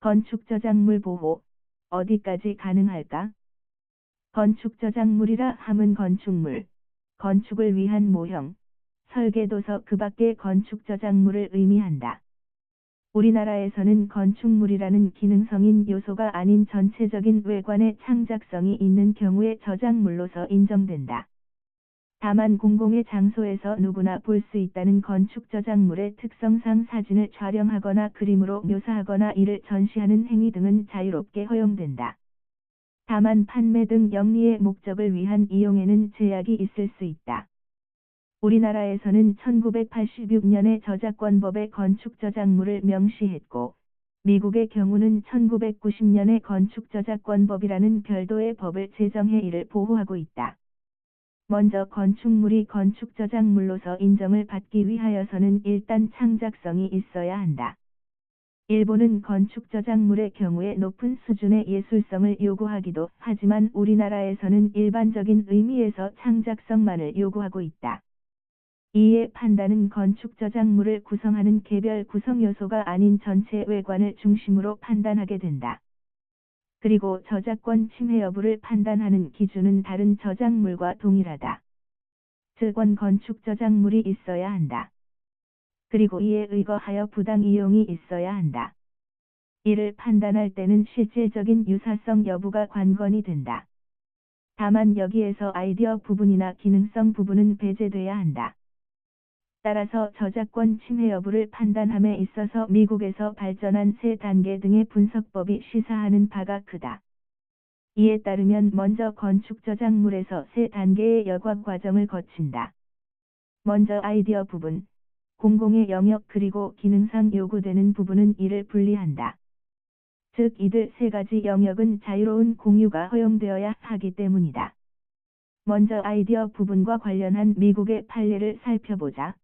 건축 저작물 보호, 어디까지 가능할까? 건축 저작물이라 함은 건축물, 건축을 위한 모형, 설계도서 그 밖의 건축 저작물을 의미한다. 우리나라에서는 건축물이라는 기능성인 요소가 아닌 전체적인 외관의 창작성이 있는 경우에 저작물로서 인정된다. 다만 공공의 장소에서 누구나 볼 수 있다는 건축 저작물의 특성상 사진을 촬영하거나 그림으로 묘사하거나 이를 전시하는 행위 등은 자유롭게 허용된다. 다만 판매 등 영리의 목적을 위한 이용에는 제약이 있을 수 있다. 우리나라에서는 1986년에 저작권법에 건축 저작물을 명시했고, 미국의 경우는 1990년에 건축 저작권법이라는 별도의 법을 제정해 이를 보호하고 있다. 먼저 건축물이 건축 저작물로서 인정을 받기 위하여서는 일단 창작성이 있어야 한다. 일본은 건축 저작물의 경우에 높은 수준의 예술성을 요구하기도 하지만 우리나라에서는 일반적인 의미에서 창작성만을 요구하고 있다. 이에 판단은 건축 저작물을 구성하는 개별 구성 요소가 아닌 전체 외관을 중심으로 판단하게 된다. 그리고 저작권 침해 여부를 판단하는 기준은 다른 저작물과 동일하다. 즉원 건축 저작물이 있어야 한다. 그리고 이에 의거하여 부당 이용이 있어야 한다. 이를 판단할 때는 실질적인 유사성 여부가 관건이 된다. 다만 여기에서 아이디어 부분이나 기능성 부분은 배제돼야 한다. 따라서 저작권 침해 여부를 판단함에 있어서 미국에서 발전한 세 단계 등의 분석법이 시사하는 바가 크다. 이에 따르면 먼저 건축 저작물에서 세 단계의 여과 과정을 거친다. 먼저 아이디어 부분, 공공의 영역 그리고 기능상 요구되는 부분은 이를 분리한다. 즉 이들 세 가지 영역은 자유로운 공유가 허용되어야 하기 때문이다. 먼저 아이디어 부분과 관련한 미국의 판례를 살펴보자.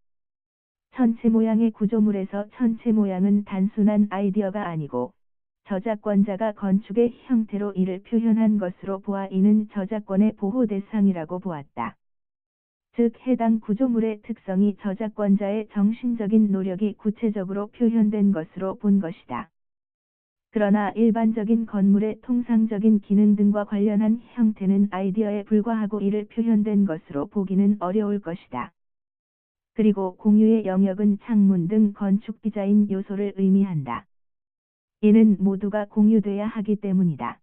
천체 모양의 구조물에서 천체 모양은 단순한 아이디어가 아니고 저작권자가 건축의 형태로 이를 표현한 것으로 보아 이는 저작권의 보호 대상이라고 보았다. 즉 해당 구조물의 특성이 저작권자의 정신적인 노력이 구체적으로 표현된 것으로 본 것이다. 그러나 일반적인 건물의 통상적인 기능 등과 관련한 형태는 아이디어에 불과하고 이를 표현된 것으로 보기는 어려울 것이다. 그리고 공유의 영역은 창문 등 건축 디자인 요소를 의미한다. 이는 모두가 공유돼야 하기 때문이다.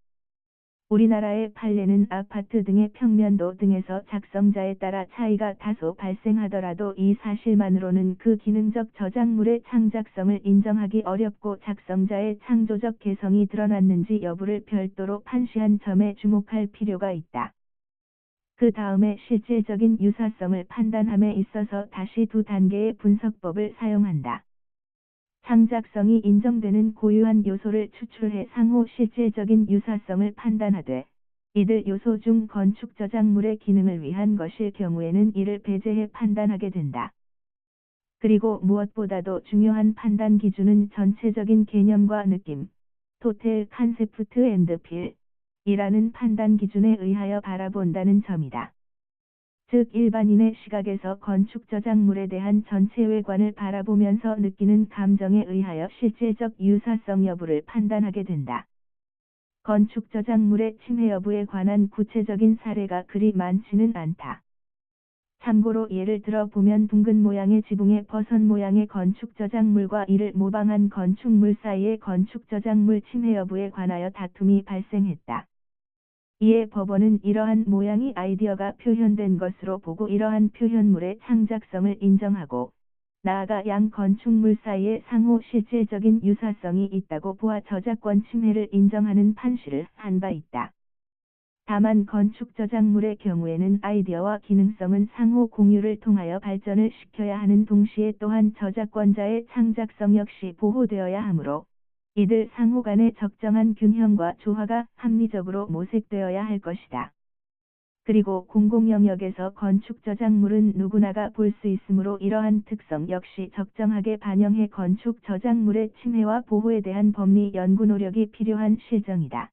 우리나라의 판례는 아파트 등의 평면도 등에서 작성자에 따라 차이가 다소 발생하더라도 이 사실만으로는 그 기능적 저작물의 창작성을 인정하기 어렵고 작성자의 창조적 개성이 드러났는지 여부를 별도로 판시한 점에 주목할 필요가 있다. 그 다음에 실질적인 유사성을 판단함에 있어서 다시 두 단계의 분석법을 사용한다. 창작성이 인정되는 고유한 요소를 추출해 상호 실질적인 유사성을 판단하되 이들 요소 중 건축 저작물의 기능을 위한 것일 경우에는 이를 배제해 판단하게 된다. 그리고 무엇보다도 중요한 판단 기준은 전체적인 개념과 느낌, 토텔 컨세프트 앤드 필, 이라는 판단 기준에 의하여 바라본다는 점이다. 즉 일반인의 시각에서 건축 저작물에 대한 전체 외관을 바라보면서 느끼는 감정에 의하여 실질적 유사성 여부를 판단하게 된다. 건축 저작물의 침해 여부에 관한 구체적인 사례가 그리 많지는 않다. 참고로 예를 들어 보면 둥근 모양의 지붕의 버선 모양의 건축 저작물과 이를 모방한 건축물 사이의 건축 저작물 침해 여부에 관하여 다툼이 발생했다. 이에 법원은 이러한 모양이 아이디어가 표현된 것으로 보고 이러한 표현물의 창작성을 인정하고 나아가 양 건축물 사이에 상호 실질적인 유사성이 있다고 보아 저작권 침해를 인정하는 판시를 한 바 있다. 다만 건축 저작물의 경우에는 아이디어와 기능성은 상호 공유를 통하여 발전을 시켜야 하는 동시에 또한 저작권자의 창작성 역시 보호되어야 하므로 이들 상호 간의 적정한 균형과 조화가 합리적으로 모색되어야 할 것이다. 그리고 공공영역에서 건축 저작물은 누구나가 볼 수 있으므로 이러한 특성 역시 적정하게 반영해 건축 저작물의 침해와 보호에 대한 법리 연구 노력이 필요한 실정이다.